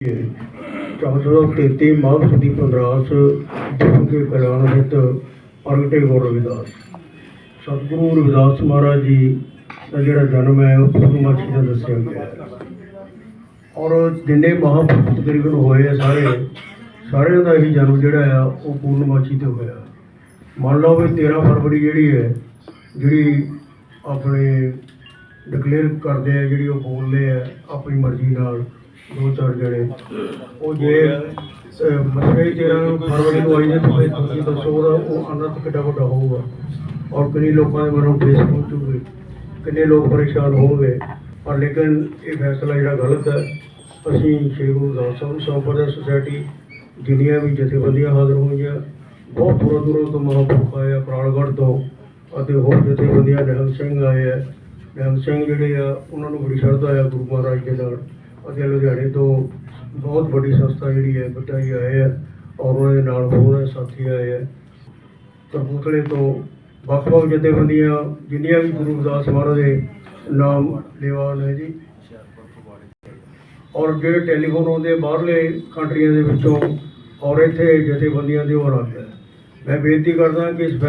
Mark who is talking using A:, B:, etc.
A: 433 ਮਾਘ ਦੀ ਪੰਦਰਾਸ ਜਿਸ ਕੇ ਕਲਿਆਣ ਹਿਤ ਪ੍ਰਗਟੇ ਗੁਰ ਰਵਿਦਾਸ ਸਤਿਗੁਰੂ ਰਵਿਦਾਸ ਮਹਾਰਾਜ ਜੀ ਦਾ ਜਿਹੜਾ ਜਨਮ ਹੈ ਉਹ ਪੂਰਨਮਾਸ਼ੀ ਦਾ ਦੱਸਿਆ ਗਿਆ ਹੈ ਔਰ ਜਿੰਨੇ ਮਹਾਂਪੁਰਖ ਤਕਰੀਬਨ ਹੋਏ ਆ ਸਾਰੇ, ਸਾਰਿਆਂ ਦਾ ਹੀ ਜਨਮ ਜਿਹੜਾ ਆ, ਉਹ ਪੂਰਨਮਾਸ਼ੀ ਤੇ ਹੋਇਆ। ਮੰਨ ਲਓ ਵੀ 13 ਫਰਵਰੀ ਜਿਹੜੀ ਹੈ, ਜਿਹੜੀ ਆਪਣੇ ਡਿਕਲੇਅਰ ਕਰਦੇ ਆ, ਜਿਹੜੀ ਉਹ ਬੋਲਦੇ ਆ, ਆਪਣੀ ਮਰਜ਼ੀ ਨਾਲ ਦੋ ਚਾਰ ਜਣੇ। ਉਹ ਜੇ ਮਸਲੇ ਜਿਹੜਾ ਫਰਵਰੀ ਨੂੰ ਆਈ ਹੈ ਤਾਂ ਤੁਸੀਂ ਦੱਸੋ ਉਹਦਾ, ਉਹ ਅਨੰਤ ਕਿੱਡਾ ਵੱਡਾ ਹੋਊਗਾ। ਔਰ ਕਿੰਨੇ ਲੋਕਾਂ ਦੇ ਮਨੋਂ ਠੇਸ ਪਹੁੰਚੂਗੇ, ਕਿੰਨੇ ਲੋਕ ਪਰੇਸ਼ਾਨ ਹੋਣਗੇ। ਪਰ ਲੇਕਿਨ ਇਹ ਫੈਸਲਾ ਜਿਹੜਾ ਗਲਤ ਹੈ, ਅਸੀਂ ਸ਼੍ਰੀ ਗੁਰੂ ਗ੍ਰੰਥ ਸਾਹਿਬ ਸੰਪਰਦਾ ਸੁਸਾਇਟੀ ਜਿੰਨੀਆਂ ਵੀ ਜਥੇਬੰਦੀਆਂ ਹਾਜ਼ਰ ਹੋਈਆਂ, ਬਹੁਤ ਦੂਰੋਂ ਦੂਰੋਂ ਤੋਂ ਮਹਾਂਪੁਰਖ ਆਏ ਆ ਪ੍ਰਾਣਗੜ੍ਹ ਤੋਂ, ਅਤੇ ਹੋਰ ਜਥੇਬੰਦੀਆਂ, ਨਿਹੰਗ ਸਿੰਘ ਆਏ ਆ। ਨਿਹੰਗ ਸਿੰਘ ਜਿਹੜੇ ਆ, ਉਹਨਾਂ ਨੂੰ ਬੜੀ ਸ਼ਰਧਾ ਆ ਗੁਰੂ ਮਹਾਰਾਜ ਦੇ ਨਾਲ। ਅਤੇ ਲੁਧਿਆਣੇ ਤੋਂ ਬਹੁਤ ਵੱਡੀ ਸੰਸਥਾ ਜਿਹੜੀ ਹੈ ਬੱਚਾ ਆਏ ਆ ਔਰ ਉਹਨਾਂ ਦੇ ਨਾਲ ਹੋਰ ਸਾਥੀ ਆਏ ਆ ਕਪੂਰਥਲੇ ਤੋਂ ਵੱਖ-ਵੱਖ ਜਥੇਬੰਦੀਆਂ, ਜਿੰਨੀਆਂ ਵੀ ਗੁਰੂ ਰਵਿਦਾਸ ਮਹਾਰਾਜ ਦੇ ਨਾਮ ਲੇਵਾ ਨੇ ਜੀ, ਔਰ ਜਿਹੜੇ ਟੈਲੀਫੋਨ ਆਉਂਦੇ ਬਾਹਰਲੇ ਕੰਟਰੀਆਂ ਦੇ ਵਿੱਚੋਂ, ਔਰ ਇੱਥੇ ਜਥੇਬੰਦੀਆਂ ਦੇ ਹੋਰ ਆਉਂਦੇ ਆ। ਮੈਂ ਬੇਨਤੀ ਕਰਦਾ ਕਿ ਇਸ